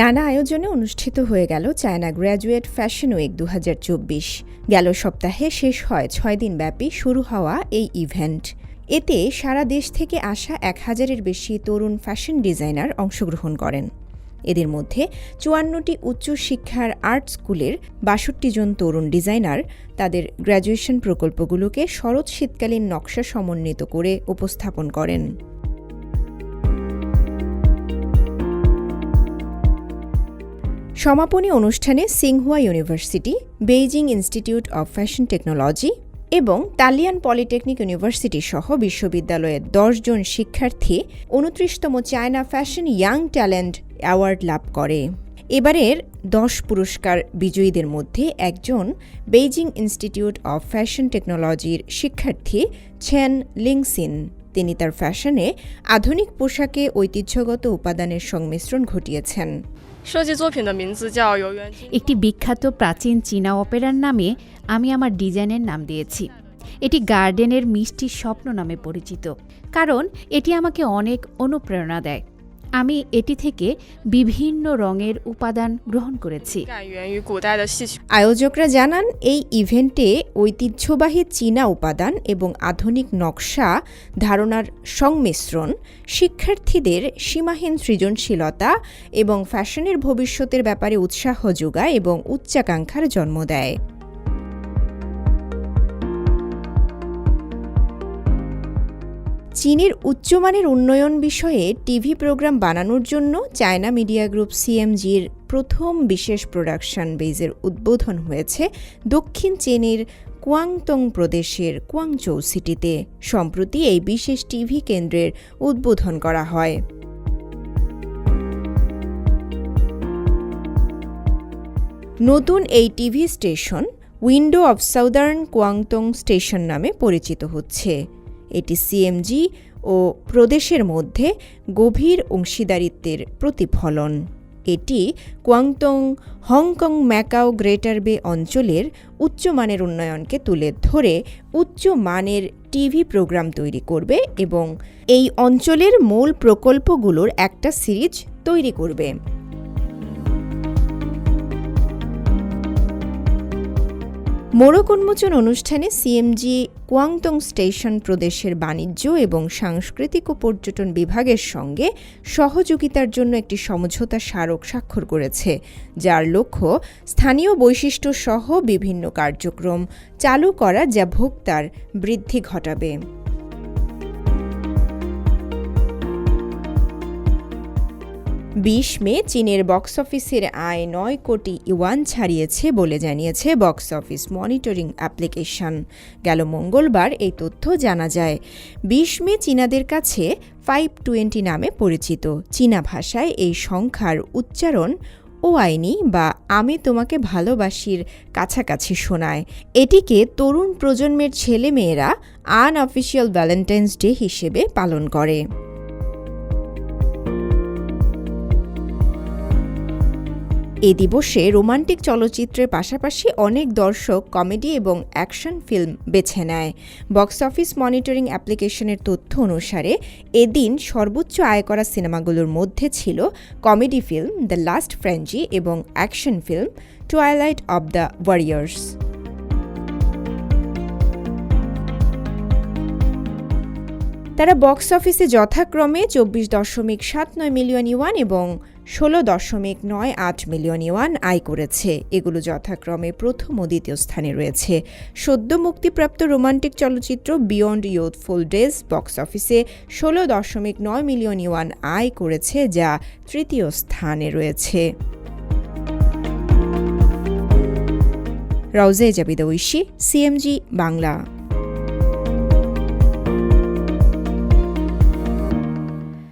নানা আয়োজনে অনুষ্ঠিত হয়ে গেল চায়না গ্র্যাজুয়েট ফ্যাশন উইক দু গেল সপ্তাহে শেষ হয় ছয় দিনব্যাপী শুরু হওয়া এই ইভেন্ট। এতে সারা দেশ থেকে আসা এক হাজারের বেশি তরুণ ফ্যাশন ডিজাইনার অংশগ্রহণ করেন। এদের মধ্যে চুয়ান্নটি উচ্চশিক্ষার আর্ট স্কুলের বাষট্টি জন তরুণ ডিজাইনার তাদের গ্র্যাজুয়েশন প্রকল্পগুলোকে শরৎ শীতকালীন নকশা সমন্বিত করে উপস্থাপন করেন। সমাপনী অনুষ্ঠানে Tsinghua University, Beijing Institute of Fashion Technology এবং তালিয়ান পলিটেকনিক ইউনিভার্সিটি সহ বিশ্ববিদ্যালয়ের দশজন শিক্ষার্থী উনত্রিশতম China Fashion Young Talent Award লাভ করে। এবারের দশ পুরস্কার বিজয়ীদের মধ্যে একজন বেইজিং ইনস্টিটিউট অব ফ্যাশন টেকনোলজির শিক্ষার্থী ছেন লিংসিন। তিনি তার ফ্যাশনে আধুনিক পোশাকে ঐতিহ্যগত উপাদানের সংমিশ্রণ ঘটিয়েছেন। একটি বিখ্যাত প্রাচীন চীনা অপেরার নামে আমি আমার ডিজাইনের নাম দিয়েছি। এটি গার্ডেনের মিষ্টি স্বপ্ন নামে পরিচিত। কারণ এটি আমাকে অনেক অনুপ্রেরণা দেয়। আমি এটি থেকে বিভিন্ন রঙের উপাদান গ্রহণ করেছি। আয়োজকরা জানান, এই ইভেন্টে ঐতিহ্যবাহী চীনা উপাদান এবং আধুনিক নকশা, ধারণার সংমিশ্রণ, শিক্ষার্থীদের সীমাহীন সৃজনশীলতা এবং ফ্যাশনের ভবিষ্যতের ব্যাপারে উৎসাহ যোগায় এবং উচ্চাকাঙ্ক্ষার জন্ম দেয়। চীনের উচ্চমানের উন্নয়ন বিষয়ে টিভি প্রোগ্রাম বানানোর জন্য চায়না মিডিয়া গ্রুপ সিএমজির প্রথম বিশেষ প্রোডাকশন বেজের উদ্বোধন হয়েছে দক্ষিণ চীনের কুয়াংতং প্রদেশের কুয়াংচৌ সিটিতে। সম্প্রতি এই বিশেষ টিভি কেন্দ্রের উদ্বোধন করা হয়। নতুন এই TV station window of southern Kwangtung station নামে পরিচিত হচ্ছে। এটি সিএমজি ও প্রদেশের মধ্যে গভীর অংশীদারিত্বের প্রতিফলন। এটি কোয়াংতং হংকং, ম্যাকাও, গ্রেটার বে অঞ্চলের উচ্চমানের উন্নয়নকে তুলে ধরে উচ্চ মানের টিভি প্রোগ্রাম তৈরি করবে এবং এই অঞ্চলের মূল প্রকল্পগুলোর একটা সিরিজ তৈরি করবে। মোড়ক উন্মোচন অনুষ্ঠানে সিএমজি কুয়াংতং স্টেশন প্রদেশের বাণিজ্য এবং সাংস্কৃতিক ও পর্যটন বিভাগের সঙ্গে সহযোগিতার জন্য একটি সমঝোতা স্মারক স্বাক্ষর করেছে, যার লক্ষ্য স্থানীয় বৈশিষ্ট্য সহ বিভিন্ন কার্যক্রম চালু করা যা ভোক্তার বৃদ্ধি ঘটাবে। বিশ মে চীনের বক্স অফিসের আয় নয় কোটি ইউয়ান ছাড়িয়েছে বলে জানিয়েছে বক্স অফিস মনিটরিং অ্যাপ্লিকেশন। গেল মঙ্গলবার এই তথ্য জানা যায়। বিশ মে চীনাদের কাছে ফাইভ টোয়েন্টি নামে পরিচিত। চীনা ভাষায় এই সংখ্যার উচ্চারণ ও আইনি বা আমি তোমাকে ভালোবাসির কাছাকাছি শোনায়। এটিকে তরুণ প্রজন্মের ছেলে মেয়েরা আনঅফিসিয়াল ভ্যালেন্টাইন্স ডে হিসেবে পালন করে। এ দিবসে রোমান্টিক চলচ্চিত্রের পাশাপাশি অনেক দর্শক, কমেডি এবং অ্যাকশন ফিল্ম বেছে নেয়। বক্স অফিস মনিটরিং অ্যাপ্লিকেশনের তথ্য অনুসারে, এদিন সর্বোচ্চ আয় করা সিনেমাগুলোর মধ্যে ছিল comedy film the last frenzy এবং action film twilight of the warriors. তারা বক্স অফিসে যথাক্রমে চব্বিশ দশমিক সাত নয় মিলিয়ন ইউয়ান এবং ষোলো দশমিক নয় আট মিলিয়ন ইউয়ান আয় করেছে। এগুলো যথাক্রমে প্রথম ও দ্বিতীয় স্থানে রয়েছে। সদ্য মুক্তিপ্রাপ্ত রোমান্টিক চলচ্চিত্র বিয়ন্ড ইউথফুল ডেজ বক্স অফিসে ষোলো দশমিক নয় মিলিয়ন ইউয়ান আয় করেছে, যা তৃতীয় স্থানে রয়েছে। রওজে জাবিদ ঐশী, সিএমজি বাংলা।